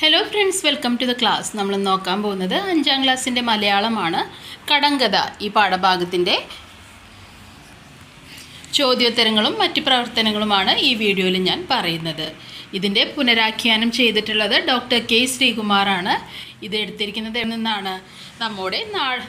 Hello friends welcome to the class നമ്മൾ നോക്കാൻ പോകുന്നത് അഞ്ചാം ക്ലാസ്സിന്റെ മലയാളമാണ് കടങ്കഥ ഈ പാഠഭാഗത്തിന്റെ ചോദ്യോത്തരങ്ങളും മറ്റ് പ്രവർത്തനങ്ങളുമാണ് ഈ വീഡിയോയിൽ ഞാൻ പറയുന്നത്. ഇതിന്റെ പുനരാഖ്യാനം ചെയ്തിട്ടുള്ളത് ഡോക്ടർ കെ ശ്രീകുമാറാണ്. ഇത് എടുത്തിരിക്കുന്നത് നിന്നാണ് നമ്മുടെ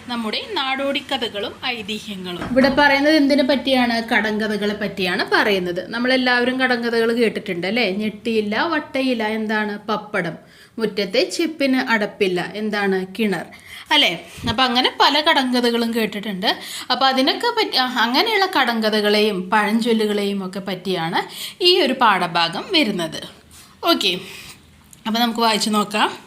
നമ്മുടെ നാടോടി കഥകളും ഐതിഹ്യങ്ങളും. ഇവിടെ പറയുന്നത് എന്തിനെ പറ്റിയാണ്? കടങ്കഥകളെ പറ്റിയാണ് പറയുന്നത്. നമ്മളെല്ലാവരും കടങ്കഥകൾ കേട്ടിട്ടുണ്ട് അല്ലേ? ഞെട്ടിയില്ല വട്ടയില്ല എന്താണ്? പപ്പടം. മുറ്റത്തെ ചെപ്പിന് അടപ്പില്ല എന്താണ്? കിണർ. അല്ലേ? അപ്പം അങ്ങനെ പല കടങ്കഥകളും കേട്ടിട്ടുണ്ട്. അപ്പോൾ അതിനൊക്കെ പറ്റി അങ്ങനെയുള്ള കടങ്കഥകളെയും പഴഞ്ചൊല്ലുകളെയും ഒക്കെ പറ്റിയാണ് ഈ ഒരു പാഠഭാഗം വരുന്നത്. ഓക്കെ. അപ്പോൾ നമുക്ക് വായിച്ചു നോക്കാം.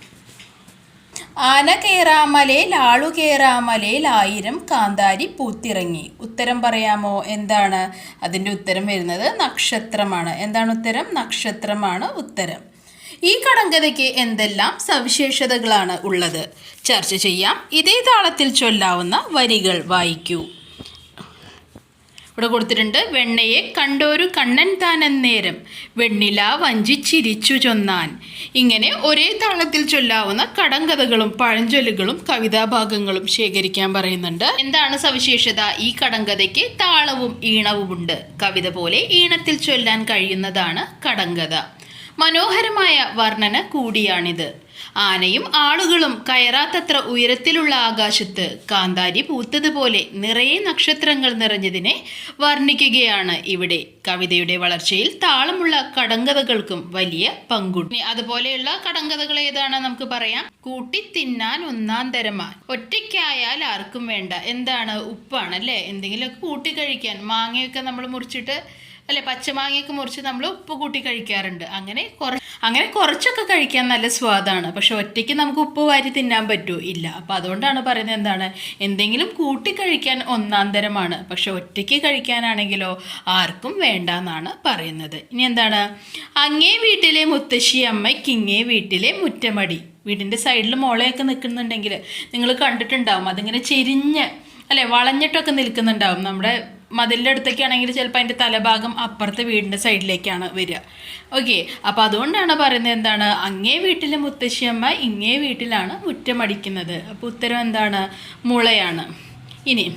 ആന കേറാമലയിൽ ആളു കേറാമലയിൽ ആയിരം കാന്താരി പൂത്തിറങ്ങി. ഉത്തരം പറയാമോ? എന്താണ് അതിന്റെ ഉത്തരം വരുന്നത്? നക്ഷത്രമാണ്. എന്താണ് ഉത്തരം? നക്ഷത്രമാണ് ഉത്തരം. ഈ കടങ്കഥയ്ക്ക് എന്തെല്ലാം സവിശേഷതകളാണ് ഉള്ളത്? ചർച്ച ചെയ്യാം. ഇതേ താളത്തിൽ ചൊല്ലാവുന്ന വരികൾ വായിക്കൂ. ഇവിടെ കൊടുത്തിട്ടുണ്ട്. വെണ്ണയെ കണ്ടോരു കണ്ണൻ താനെന്നേരം വെണ്ണില വഞ്ചി ചിരിച്ചു ചൊന്നാൻ. ഇങ്ങനെ ഒരേ താളത്തിൽ ചൊല്ലാവുന്ന കടങ്കഥകളും പഴഞ്ചൊല്ലുകളും കവിതാഭാഗങ്ങളും ശേഖരിക്കാൻ പറയുന്നുണ്ട്. എന്താണ് സവിശേഷത? ഈ കടങ്കഥയ്ക്ക് താളവും ഈണവുമുണ്ട്. കവിത പോലെ ഈണത്തിൽ ചൊല്ലാൻ കഴിയുന്നതാണ് കടങ്കഥ. മനോഹരമായ വർണന കൂടിയാണിത്. ആനയും ആളുകളും കയറാത്തത്ര ഉയരത്തിലുള്ള ആകാശത്ത് കാന്താരി പൂത്തതുപോലെ നിറയെ നക്ഷത്രങ്ങൾ നിറഞ്ഞതിനെ വർണിക്കുകയാണ് ഇവിടെ. കവിതയുടെ വളർച്ചയിൽ താളമുള്ള കടങ്കഥകൾക്കും വലിയ പങ്കുണ്ട്. അതുപോലെയുള്ള കടങ്കഥകൾ ഏതാണ് നമുക്ക് പറയാം? കൂട്ടി തിന്നാൻ ഒന്നാം തരമാൻ ഒറ്റയ്ക്കായാൽ ആർക്കും വേണ്ട. എന്താണ്? ഉപ്പാണ് അല്ലേ? എന്തെങ്കിലുമൊക്കെ കൂട്ടി കഴിക്കാൻ. മാങ്ങയൊക്കെ നമ്മൾ മുറിച്ചിട്ട് അല്ലെ പച്ചമാങ്ങയൊക്കെ മുറിച്ച് നമ്മൾ ഉപ്പ് കൂട്ടി കഴിക്കാറുണ്ട്. അങ്ങനെ കുറ അങ്ങനെ കുറച്ചൊക്കെ കഴിക്കാൻ നല്ല സ്വാദാണ്. പക്ഷെ ഒറ്റയ്ക്ക് നമുക്ക് ഉപ്പ് വാരി തിന്നാൻ പറ്റൂ ഇല്ല. അപ്പം അതുകൊണ്ടാണ് പറയുന്നത് എന്താണ്? എന്തെങ്കിലും കൂട്ടി കഴിക്കാൻ ഒന്നാം തരമാണ്. പക്ഷെ ഒറ്റയ്ക്ക് കഴിക്കാനാണെങ്കിലോ ആർക്കും വേണ്ട എന്നാണ് പറയുന്നത്. ഇനി എന്താണ്? അങ്ങേ വീട്ടിലെ മുത്തശ്ശി അമ്മയ്ക്ക് ഇങ്ങേ വീട്ടിലെ മുറ്റമടി. വീടിന്റെ സൈഡിൽ മുളയൊക്കെ നിൽക്കുന്നുണ്ടെങ്കിൽ നിങ്ങൾ കണ്ടിട്ടുണ്ടാവും. അതിങ്ങനെ ചെരിഞ്ഞ് അല്ലെ വളഞ്ഞിട്ടൊക്കെ നിൽക്കുന്നുണ്ടാവും. നമ്മുടെ മതിലിന്റെ അടുത്തൊക്കെ ആണെങ്കിൽ ചിലപ്പോൾ അതിന്റെ തലഭാഗം അപ്പുറത്തെ വീടിന്റെ സൈഡിലേക്കാണ് വരിക. ഓക്കെ അപ്പോൾ അതുകൊണ്ടാണ് പറയുന്നത് എന്താണ്? അങ്ങേ വീട്ടിലെ മുത്തശ്ശിയമ്മ ഇങ്ങേ വീട്ടിലാണ് മുറ്റമടിക്കുന്നത്. അപ്പോൾ ഉത്തരം എന്താണ്? മുളയാണ്. ഇനി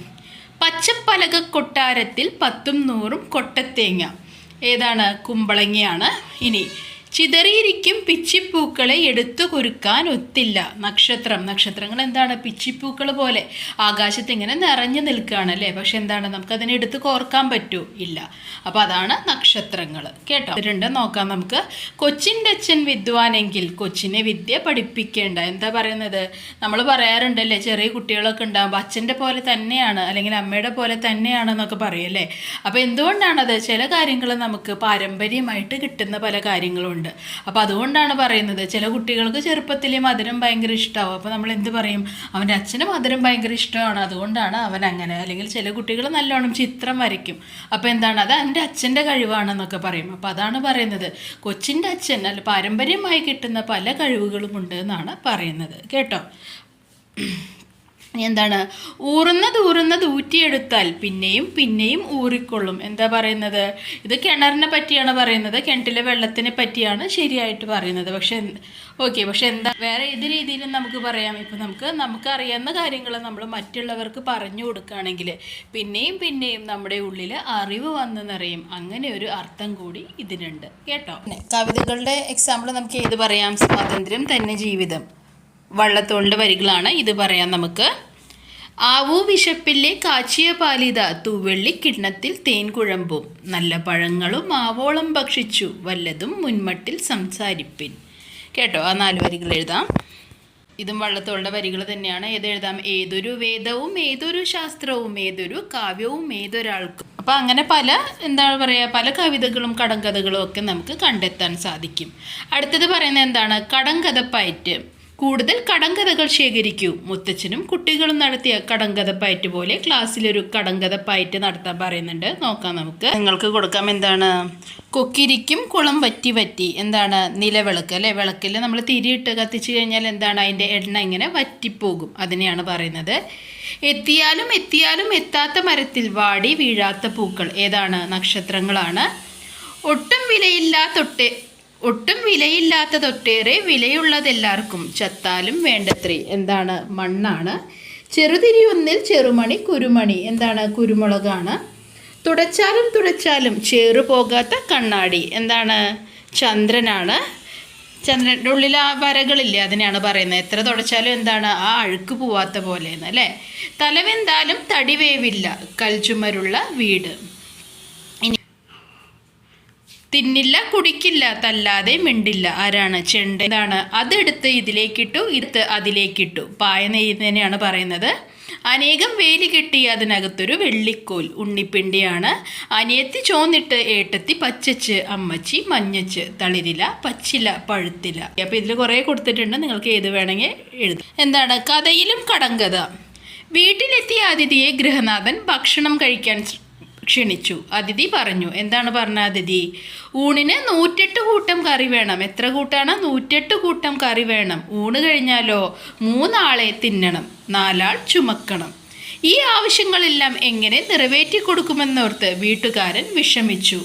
പച്ചപ്പലക കൊട്ടാരത്തിൽ പത്തും നൂറും കൊട്ടത്തേങ്ങ. ഏതാണ്? കുമ്പളങ്ങയാണ്. ഇനി ചിതറിയിരിക്കും പിച്ചിപ്പൂക്കളെ എടുത്തു കുരുക്കാൻ ഒത്തില്ല. നക്ഷത്രം. നക്ഷത്രങ്ങൾ എന്താണ്? പിച്ചിപ്പൂക്കൾ പോലെ. ആകാശത്ത് ഇങ്ങനെ നിറഞ്ഞു നിൽക്കുകയാണ് അല്ലേ? പക്ഷെ എന്താണ്? നമുക്കതിനെ എടുത്ത് കോർക്കാൻ പറ്റൂ. ഇല്ല. അപ്പോൾ അതാണ് നക്ഷത്രങ്ങൾ. കേട്ടോ? രണ്ട് നോക്കാം നമുക്ക്. കൊച്ചിന്റെ അച്ഛൻ വിദ്വാനെങ്കിൽ കൊച്ചിനെ വിദ്യ പഠിപ്പിക്കേണ്ട. എന്താ പറയുന്നത്? നമ്മൾ പറയാറുണ്ടല്ലേ ചെറിയ കുട്ടികളൊക്കെ ഉണ്ടാകുമ്പോൾ അച്ഛന്റെ പോലെ തന്നെയാണ് അല്ലെങ്കിൽ അമ്മയുടെ പോലെ തന്നെയാണെന്നൊക്കെ പറയല്ലേ അപ്പോൾ എന്തുകൊണ്ടാണത്? ചില കാര്യങ്ങൾ നമുക്ക് പാരമ്പര്യമായിട്ട് കിട്ടുന്ന പല കാര്യങ്ങളുണ്ട്. അപ്പോൾ അതുകൊണ്ടാണ് പറയുന്നത് ചില കുട്ടികൾക്ക് ചെറുപ്പത്തിൽ മധുരം ഭയങ്കര ഇഷ്ടമാവും അപ്പോൾ നമ്മൾ എന്ത് പറയും? അവന്റെ അച്ഛന് മധുരം ഭയങ്കര ഇഷ്ടമാണ്. അതുകൊണ്ടാണ് അവൻ അങ്ങനെ. അല്ലെങ്കിൽ ചില കുട്ടികൾ നല്ലോണം ചിത്രം വരയ്ക്കും. അപ്പോൾ എന്താണ്? അത് എന്റെ അച്ഛന്റെ കഴിവാണെന്നൊക്കെ പറയും. അപ്പോൾ അതാണ് പറയുന്നത്. കൊച്ചിന്റെ അച്ഛൻ അല്ല പാരമ്പര്യമായി കിട്ടുന്ന പല കഴിവുകളുമുണ്ട് എന്നാണ് പറയുന്നത്. കേട്ടോ? എന്താണ്? ഊറുന്നത് ഊറുന്നത് ഊറ്റിയെടുത്താൽ പിന്നെയും പിന്നെയും ഊറിക്കൊള്ളും. എന്താ പറയുന്നത്? ഇത് കിണറിനെ പറ്റിയാണ് പറയുന്നത്. കിണറ്റിലെ വെള്ളത്തിനെ പറ്റിയാണ് ശരിയായിട്ട് പറയുന്നത്. പക്ഷെ ഓക്കെ പക്ഷെ എന്താ? വേറെ ഏത് രീതിയിലും നമുക്ക് പറയാം. ഇപ്പം നമുക്ക് നമുക്ക് അറിയാവുന്ന കാര്യങ്ങൾ നമ്മൾ മറ്റുള്ളവർക്ക് പറഞ്ഞു കൊടുക്കുകയാണെങ്കിൽ പിന്നെയും പിന്നെയും നമ്മുടെ ഉള്ളിൽ അറിവ് വന്നു നിറയും അങ്ങനെ ഒരു അർത്ഥം കൂടി ഇതിനുണ്ട്. കേട്ടോ? കവിതകളുടെ എക്സാമ്പിൾ നമുക്ക് ഏത് പറയാം? സ്വാതന്ത്ര്യം തന്നെ ജീവിതം. വള്ളത്തോളിന്റെ വരികളാണ് ഇത് പറയാം നമുക്ക്. ആവൂ വിശപ്പില്ലേ കാച്ചിയ പാലിത തൂവെള്ളി കിണ്ണത്തിൽ തേൻ കുഴമ്പും. നല്ല പഴങ്ങളും ആവോളം ഭക്ഷിച്ചു വല്ലതും മുൻമട്ടിൽ സംസാരിപ്പിൻ. കേട്ടോ ആ നാല് വരികൾ എഴുതാം. ഇതും വള്ളത്തോളുടെ വരികൾ തന്നെയാണ്. ഏത് എഴുതാം. ഏതൊരു വേദവും ഏതൊരു ശാസ്ത്രവും ഏതൊരു കാവ്യവും ഏതൊരാൾക്കും. അപ്പോൾ അങ്ങനെ പല എന്താണ് പറയുക പല കവിതകളും കടങ്കഥകളും ഒക്കെ നമുക്ക് കണ്ടെത്താൻ സാധിക്കും. അടുത്തത് പറയുന്നത് എന്താണ്? കടങ്കഥപ്പയറ്റ്. കൂടുതൽ കടങ്കഥകൾ ശേഖരിക്കൂ. മുത്തച്ഛനും കുട്ടികളും നടത്തിയ കടങ്കഥ പയറ്റ് പോലെ ക്ലാസ്സിലൊരു കടങ്കഥ പയറ്റ് നടത്താൻ പറയുന്നുണ്ട്. നോക്കാം നമുക്ക്. നിങ്ങൾക്ക് കൊടുക്കാം എന്താണ്? കൊക്കിരിക്കും കുളം വറ്റി വറ്റി. എന്താണ് നിലവിളക്ക് അല്ലേ? വിളക്കിൽ നമ്മൾ തിരിയിട്ട് കത്തിച്ചു കഴിഞ്ഞാൽ എന്താണ് അതിന്റെ എണ്ണ ഇങ്ങനെ വറ്റിപ്പോകും. അതിനെയാണ് പറയുന്നത്. എത്തിയാലും എത്തിയാലും എത്താത്ത മരത്തിൽ വാടി വീഴാത്ത പൂക്കൾ. ഏതാണ്? നക്ഷത്രങ്ങളാണ്. ഒട്ടും വിലയില്ലാത്തൊട്ടെ ഒട്ടും വിലയില്ലാത്തതൊട്ടേറെ വിലയുള്ളതെല്ലാവർക്കും ചത്താലും വേണ്ടത്രേ. എന്താണ്? മണ്ണാണ്. ചെറുതിരി ഒന്നിൽ ചെറുമണി കുരുമണി. എന്താണ്? കുരുമുളകാണ്. തുടച്ചാലും തുടച്ചാലും ചേറു പോകാത്ത കണ്ണാടി. എന്താണ്? ചന്ദ്രനാണ്. ചന്ദ്രന്റെ ഉള്ളിൽ ആ വരകളില്ലേ? അതിനെയാണ് പറയുന്നത്. എത്ര തുടച്ചാലും എന്താണ്? ആ അഴുക്ക് പോവാത്ത പോലെയെന്ന് അല്ലേ? തലവെന്താലും തടിവേവില്ല കൽചുമരുള്ള വീട്. തിന്നില്ല കുടിക്കില്ല തല്ലാതെ മിണ്ടില്ല. ആരാണ് ചെണ്ട? എന്താണ് അതെടുത്ത് ഇതിലേക്കിട്ടു ഇത് അതിലേക്കിട്ടു. പായ നെയ്യുന്നതിനെയാണ് പറയുന്നത്. അനേകം വേലി കെട്ടി അതിനകത്തൊരു വെള്ളിക്കോൽ ഉണ്ണിപ്പിണ്ടിയാണ്. അനിയത്തി ചോന്നിട്ട് ഏട്ടത്തി പച്ചച്ച് അമ്മച്ചി മഞ്ഞച്ച് തളിരില പച്ചില പഴുത്തില. അപ്പോൾ ഇതിൽ കുറേ കൊടുത്തിട്ടുണ്ട്. നിങ്ങൾക്ക് ഏത് വേണമെങ്കിൽ എഴുതാം. എന്താണ്? കഥയിലും കടങ്കഥ. വീട്ടിലെത്തിയ അതിഥിയെ ഗൃഹനാഥൻ ഭക്ഷണം കഴിക്കാൻ ക്ഷണിച്ചു. അതിഥി പറഞ്ഞു എന്താണ് പറഞ്ഞ അതിഥി? ഊണിന് നൂറ്റെട്ട് കൂട്ടം കറി വേണം. എത്ര കൂട്ടാണ്? നൂറ്റെട്ട് കൂട്ടം കറി വേണം. ഊണ് കഴിഞ്ഞാലോ? മൂന്നാളെ തിന്നണം. നാലാൾ ചുമക്കണം. ഈ ആവശ്യങ്ങളെല്ലാം എങ്ങനെ നിറവേറ്റി കൊടുക്കുമെന്നോർത്ത് വീട്ടുകാരൻ വിഷമിച്ചു.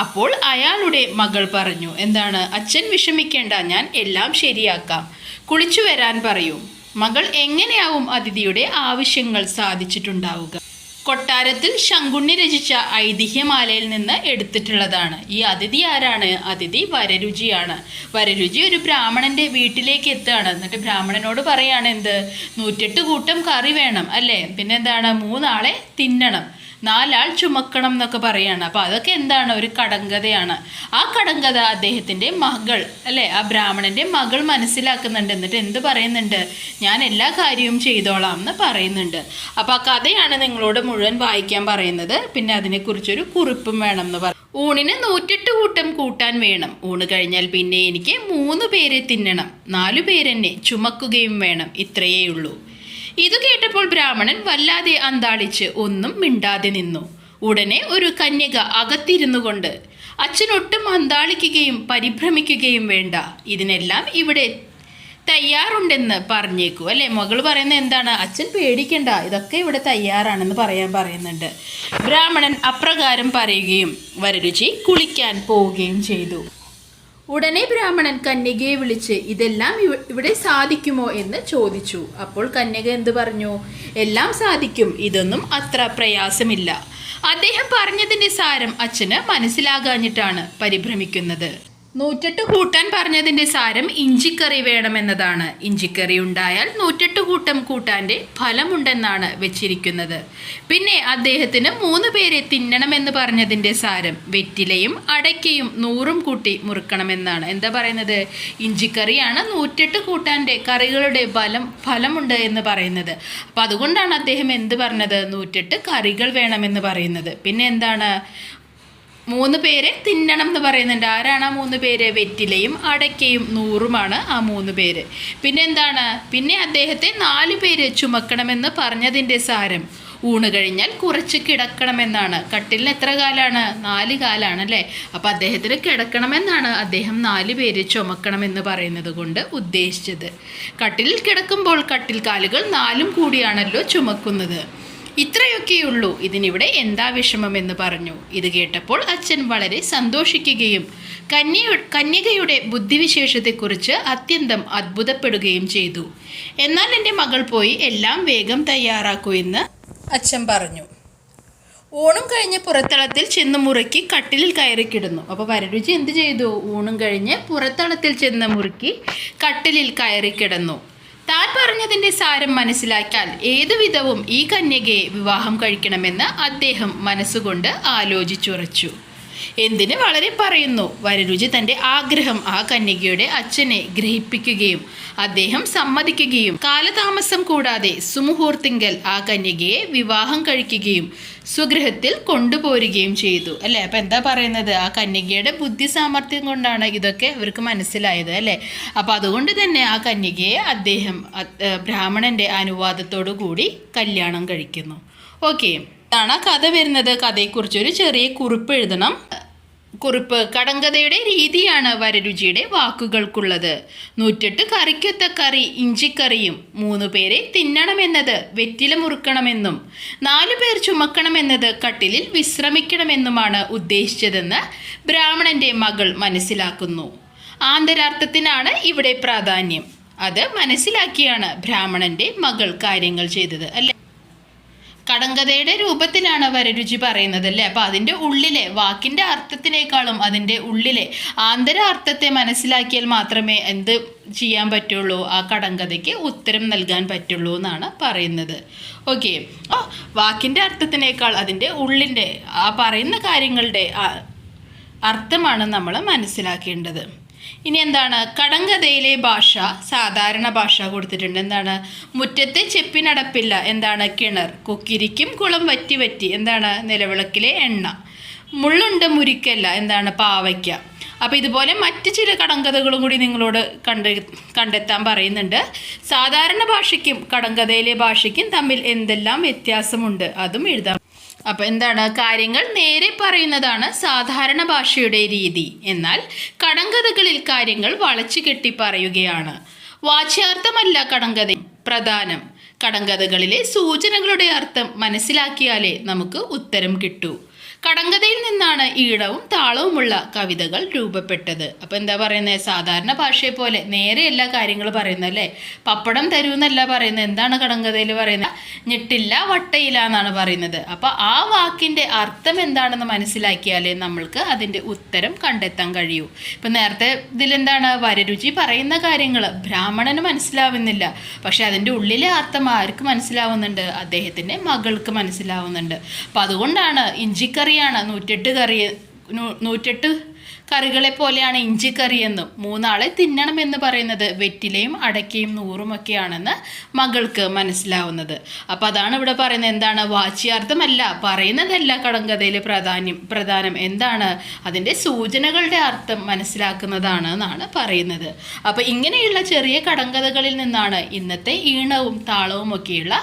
അപ്പോൾ അയാളുടെ മകൾ പറഞ്ഞു എന്താണ്? അച്ഛൻ വിഷമിക്കേണ്ട ഞാൻ എല്ലാം ശരിയാക്കാം. കുളിച്ചു വരാൻ പറയൂ. മകൾ എങ്ങനെയാവും അതിഥിയുടെ ആവശ്യങ്ങൾ സാധിച്ചിട്ടുണ്ടാവുക? കൊട്ടാരത്തിൽ ശങ്കുണ്ണി രചിച്ച ഐതിഹ്യമാലയിൽ നിന്ന് എടുത്തിട്ടുള്ളതാണ്. ഈ അതിഥി ആരാണ്? അതിഥി വരരുചിയാണ്. വരരുചി ഒരു ബ്രാഹ്മണന്റെ വീട്ടിലേക്ക് എത്തുകയാണ്. എന്നിട്ട് ബ്രാഹ്മണനോട് പറയാണ് എന്ത്? നൂറ്റെട്ട് കൂട്ടം കറി വേണം അല്ലേ? പിന്നെ എന്താണ് മൂന്നാളെ തിന്നണം. നാലാൾ ചുമക്കണം എന്നൊക്കെ പറയാണ്. അപ്പോൾ അതൊക്കെ എന്താണ്? ഒരു കടങ്കഥയാണ്. ആ കടങ്കഥ അദ്ദേഹത്തിന്റെ മകൾ അല്ലേ? ആ ബ്രാഹ്മണന്റെ മകൾ മനസ്സിലാക്കുന്നുണ്ട്. എന്നിട്ട് എന്ത് പറയുന്നുണ്ട്? ഞാൻ എല്ലാ കാര്യവും ചെയ്തോളാം എന്ന് പറയുന്നുണ്ട്. അപ്പോൾ ആ കഥയാണ് നിങ്ങളോട് മുഴുവൻ വായിക്കാൻ പറയുന്നത്. പിന്നെ അതിനെക്കുറിച്ചൊരു കുറിപ്പും വേണം എന്ന് പറയും ഊണിന് നൂറ്റെട്ട് കൂട്ടം കൂട്ടാൻ വേണം. ഊണ് കഴിഞ്ഞാൽ പിന്നെ എനിക്ക് മൂന്ന് പേരെ തിന്നണം. നാലു പേരെന്നെ ചുമക്കുകയും വേണം. ഇത്രയേ ഉള്ളൂ. ഇത് കേട്ടപ്പോൾ ബ്രാഹ്മണൻ വല്ലാതെ അന്താളിച്ച് ഒന്നും മിണ്ടാതെ നിന്നു. ഉടനെ ഒരു കന്യക അകത്തിരുന്നു കൊണ്ട് അച്ഛനൊട്ടും അന്താളിക്കുകയും പരിഭ്രമിക്കുകയും വേണ്ട. ഇതിനെല്ലാം ഇവിടെ തയ്യാറുണ്ടെന്ന് പറഞ്ഞേക്കൂ. അല്ലേ? മകൾ പറയുന്നത് എന്താണ്? അച്ഛൻ പേടിക്കണ്ട. ഇതൊക്കെ ഇവിടെ തയ്യാറാണെന്ന് പറയാൻ പറയുന്നുണ്ട്. ബ്രാഹ്മണൻ അപ്രകാരം പറയുകയും വരരുചി കുളിക്കാൻ പോവുകയും ചെയ്തു. ഉടനെ ബ്രാഹ്മണൻ കന്യകയെ വിളിച്ച് ഇതെല്ലാം ഇവിടെ സാധിക്കുമോ എന്ന് ചോദിച്ചു. അപ്പോൾ കന്യക എന്ത് പറഞ്ഞു? എല്ലാം സാധിക്കും. ഇതൊന്നും അത്ര പ്രയാസമില്ല. അദ്ദേഹം പറഞ്ഞതിന്റെ സാരം അച്ഛന് മനസ്സിലാകാഞ്ഞിട്ടാണ് പരിഭ്രമിക്കുന്നത്. നൂറ്റെട്ട് കൂട്ടാൻ പറഞ്ഞതിന്റെ സാരം ഇഞ്ചിക്കറി വേണമെന്നതാണ്. ഇഞ്ചിക്കറി ഉണ്ടായാൽ നൂറ്റെട്ട് കൂട്ടം കൂട്ടാന്റെ ഫലമുണ്ടെന്നാണ് വെച്ചിരിക്കുന്നത്. പിന്നെ അദ്ദേഹത്തിന് മൂന്ന് പേരെ തിന്നണമെന്ന് പറഞ്ഞതിന്റെ സാരം വെറ്റിലയും അടയ്ക്കയും നൂറും കൂട്ടി മുറുക്കണമെന്നാണ്. എന്താ പറയുന്നത്? ഇഞ്ചിക്കറിയാണ് നൂറ്റെട്ട് കൂട്ടാന്റെ കറികളുടെ ഫലം ഫലമുണ്ട് എന്ന് പറയുന്നത്. അപ്പം അതുകൊണ്ടാണ് അദ്ദേഹം എന്ത് പറഞ്ഞത്? നൂറ്റെട്ട് കറികൾ വേണമെന്ന് പറയുന്നത്. പിന്നെ എന്താണ്? മൂന്ന് പേരെ തിന്നണം എന്ന് പറയുന്നുണ്ട്. ആരാണ് ആ മൂന്ന് പേര്? വെറ്റിലയും അടയ്ക്കയും നൂറുമാണ് ആ മൂന്ന് പേര്. പിന്നെ എന്താണ്? പിന്നെ അദ്ദേഹത്തെ നാല് പേര് ചുമക്കണമെന്ന് പറഞ്ഞതിന്റെ സാരം. ഊണ് കഴിഞ്ഞാൽ കുറച്ച് കിടക്കണമെന്നാണ്. കട്ടിലിന് എത്ര കാലാണ്? നാല് കാലാണ് അല്ലേ അപ്പം അദ്ദേഹത്തിന് കിടക്കണമെന്നാണ് അദ്ദേഹം നാല് പേര് ചുമക്കണമെന്ന് പറയുന്നത് കൊണ്ട് ഉദ്ദേശിച്ചത്. കട്ടിലിൽ കിടക്കുമ്പോൾ കട്ടിൽ കാലുകൾ നാലും കൂടിയാണല്ലോ ചുമക്കുന്നത്. ഇത്രയൊക്കെയുള്ളൂ. ഇതിനിവിടെ എന്താ വിഷമം എന്ന് പറഞ്ഞു. ഇത് കേട്ടപ്പോൾ അച്ഛൻ വളരെ സന്തോഷിക്കുകയും കന്യ കന്യകയുടെ ബുദ്ധിവിശേഷത്തെക്കുറിച്ച് അത്യന്തം അത്ഭുതപ്പെടുകയും ചെയ്തു. എന്നാൽ എന്റെ മകൾ പോയി എല്ലാം വേഗം തയ്യാറാക്കൂ എന്ന് അച്ഛൻ പറഞ്ഞു. ഊണും കഴിഞ്ഞ് പുറത്തളത്തിൽ ചെന്ന് മുറുക്കി കട്ടിലിൽ കയറി കിടന്നു. അപ്പോൾ വരരുചി എന്ത് ചെയ്തു? ഊണും കഴിഞ്ഞ് പുറത്തളത്തിൽ ചെന്ന് മുറുക്കി കട്ടിലിൽ കയറി കിടന്നു. താൻ പറഞ്ഞതിന്റെ സാരം മനസ്സിലാക്കാൻ ഏതുവിധവും ഈ കന്യകയെ വിവാഹം കഴിക്കണമെന്ന് അദ്ദേഹം മനസ്സുകൊണ്ട് ആലോചിച്ചുറച്ചു. എന്തിന് വളരെ പറയുന്നു വരരുചി തന്റെ ആഗ്രഹം ആ കന്യകയുടെ അച്ഛനെ ഗ്രഹിപ്പിക്കുകയും അദ്ദേഹം സമ്മതിക്കുകയും. കാലതാമസം കൂടാതെ സുമുഹൂർത്തിങ്കൽ ആ കന്യകയെ വിവാഹം കഴിക്കുകയും സ്വഗ്രഹത്തിൽ കൊണ്ടുപോരുകയും ചെയ്തു. അല്ലേ? അപ്പം എന്താ പറയുന്നത്? ആ കന്യകയുടെ ബുദ്ധി സാമർഥ്യം കൊണ്ടാണ് ഇതൊക്കെ ഇവർക്ക് മനസ്സിലായത് അല്ലേ? അപ്പൊ അതുകൊണ്ട് തന്നെ ആ കന്യകയെ അദ്ദേഹം ബ്രാഹ്മണന്റെ അനുവാദത്തോടു കൂടി കല്യാണം കഴിക്കുന്നു. ഓക്കെ. ഇതാണ് കഥ വരുന്നത്. കഥയെക്കുറിച്ച് ഒരു ചെറിയ കുറിപ്പ് എഴുതണം. കുറിപ്പ് കടങ്കഥയുടെ രീതിയാണ് വരരുചിയുടെ വാക്കുകൾക്കുള്ളത്. നൂറ്റെട്ട് കറിക്കൊത്ത കറി ഇഞ്ചിക്കറിയും മൂന്ന് പേരെ തിന്നണമെന്നത് വെറ്റില മുറുക്കണമെന്നും നാലു പേർ ചുമക്കണമെന്നത് കട്ടിലിൽ വിശ്രമിക്കണമെന്നുമാണ് ഉദ്ദേശിച്ചതെന്ന് ബ്രാഹ്മണന്റെ മകൾ മനസ്സിലാക്കുന്നു. ആന്തരാർത്ഥത്തിനാണ് ഇവിടെ പ്രാധാന്യം. അത് മനസ്സിലാക്കിയാണ് ബ്രാഹ്മണന്റെ മകൾ കാര്യങ്ങൾ ചെയ്തത് അല്ലേ? കടങ്കഥയുടെ രൂപത്തിലാണ് വരരുചി പറയുന്നത് അല്ലേ? അപ്പോൾ അതിന്റെ ഉള്ളിലെ വാക്കിന്റെ അർത്ഥത്തിനേക്കാളും അതിന്റെ ഉള്ളിലെ ആന്തര അർത്ഥത്തെ മനസ്സിലാക്കിയാൽ മാത്രമേ എന്ത് ചെയ്യാൻ പറ്റുള്ളൂ? ആ കടങ്കഥയ്ക്ക് ഉത്തരം നൽകാൻ പറ്റുള്ളൂ എന്നാണ് പറയുന്നത്. ഓക്കെ. ഓ വാക്കിന്റെ അർത്ഥത്തിനേക്കാൾ അതിന്റെ ഉള്ളിന്റെ ആ പറയുന്ന കാര്യങ്ങളുടെ അർത്ഥമാണ് നമ്മൾ മനസ്സിലാക്കേണ്ടത്. ഇനി എന്താണ്? കടങ്കഥയിലെ ഭാഷ സാധാരണ ഭാഷ കൊടുത്തിട്ടുണ്ട്. എന്താണ്? മുറ്റത്തെ ചെപ്പിനടപ്പില്ല. എന്താണ്? കിണർ. കൊക്കിരിക്കും കുളം വറ്റി വറ്റി. എന്താണ്? നിലവിളക്കിലെ എണ്ണ. മുള്ളുണ്ട് മുരിക്കല്ല. എന്താണ്? പാവയ്ക്ക. അപ്പോൾ ഇതുപോലെ മറ്റ് ചില കടങ്കഥകളും കൂടി നിങ്ങളോട് കണ്ട് കണ്ടെത്താൻ പറയുന്നുണ്ട്. സാധാരണ ഭാഷയ്ക്കും കടങ്കഥയിലെ ഭാഷയ്ക്കും തമ്മിൽ എന്തെല്ലാം വ്യത്യാസമുണ്ട്? അതും എഴുതാം. അപ്പോൾ എന്താണ്? കാര്യങ്ങൾ നേരെ പറയുന്നതാണ് സാധാരണ ഭാഷയുടെ രീതി. എന്നാൽ കടങ്കഥകളിൽ കാര്യങ്ങൾ വളച്ചു കെട്ടി പറയുകയാണ്. വാച്യാർത്ഥമല്ല കടങ്കഥ പ്രധാനം. കടങ്കഥകളിലെ സൂചനകളുടെ അർത്ഥം മനസ്സിലാക്കിയാലേ നമുക്ക് ഉത്തരം കിട്ടൂ. കടങ്കഥയിൽ നിന്നാണ് ഈണവും താളവുമുള്ള കവിതകൾ രൂപപ്പെട്ടത്. അപ്പോൾ എന്താ പറയുന്നത് സാധാരണ ഭാഷയെ പോലെ നേരെ എല്ലാ കാര്യങ്ങൾ പറയുന്നത് അല്ലേ? പപ്പടം തരൂ എന്നല്ല പറയുന്നത്. എന്താണ് കടങ്കഥയിൽ പറയുന്നത്? ഞെട്ടില്ല വട്ടയില്ല എന്നാണ് പറയുന്നത്. അപ്പോൾ ആ വാക്കിന്റെ അർത്ഥം എന്താണെന്ന് മനസ്സിലാക്കിയാലേ നമ്മൾക്ക് അതിന്റെ ഉത്തരം കണ്ടെത്താൻ കഴിയൂ. ഇപ്പം നേരത്തെ ഇതിലെന്താണ്? വരരുചി പറയുന്ന കാര്യങ്ങൾ ബ്രാഹ്മണന് മനസ്സിലാവുന്നില്ല. പക്ഷെ അതിന്റെ ഉള്ളിലെ അർത്ഥം ആർക്ക് മനസ്സിലാവുന്നുണ്ട്? അദ്ദേഹത്തിന്റെ മകൾക്ക് മനസ്സിലാവുന്നുണ്ട്. അപ്പം അതുകൊണ്ടാണ് ഇഞ്ചിക്കറിയാണ് നൂറ്റെട്ട് കറി നൂറ്റെട്ട് കറികളെ പോലെയാണ് ഇഞ്ചിക്കറി എന്നും. മൂന്നാളെ തിന്നണമെന്ന് പറയുന്നത് വെറ്റിലയും അടയ്ക്കയും നൂറുമൊക്കെയാണെന്ന് മകൾക്ക് മനസ്സിലാവുന്നത്. അപ്പം അതാണ് ഇവിടെ പറയുന്നത് എന്താണ്? വാച്യാർത്ഥമല്ല പറയുന്നതല്ല കടങ്കഥയിലെ പ്രാധാന്യം പ്രധാനം. എന്താണ്? അതിന്റെ സൂചനകളുടെ അർത്ഥം മനസ്സിലാക്കുന്നതാണ് എന്നാണ് പറയുന്നത്. അപ്പം ഇങ്ങനെയുള്ള ചെറിയ കടങ്കഥകളിൽ നിന്നാണ് ഇന്നത്തെ ഈണവും താളവും ഒക്കെയുള്ള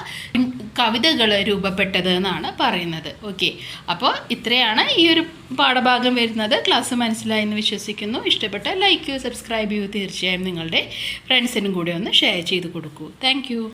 കവിതകൾ രൂപപ്പെട്ടത് എന്നാണ് പറയുന്നത്. ഓക്കെ അപ്പോൾ ഇത്രയാണ് ഈ ഒരു പാഠഭാഗം വരുന്നത്. ക്ലാസ് മനസ്സിലായി എന്ന് വിശ്വസിക്കുന്നു. ഇഷ്ടപ്പെട്ട ലൈക്ക് ചെയ്യൂ സബ്സ്ക്രൈബ് ചെയ്യൂ തീർച്ചയായും നിങ്ങളുടെ ഫ്രണ്ട്സിനും കൂടെ ഒന്ന് ഷെയർ ചെയ്ത് കൊടുക്കൂ. താങ്ക്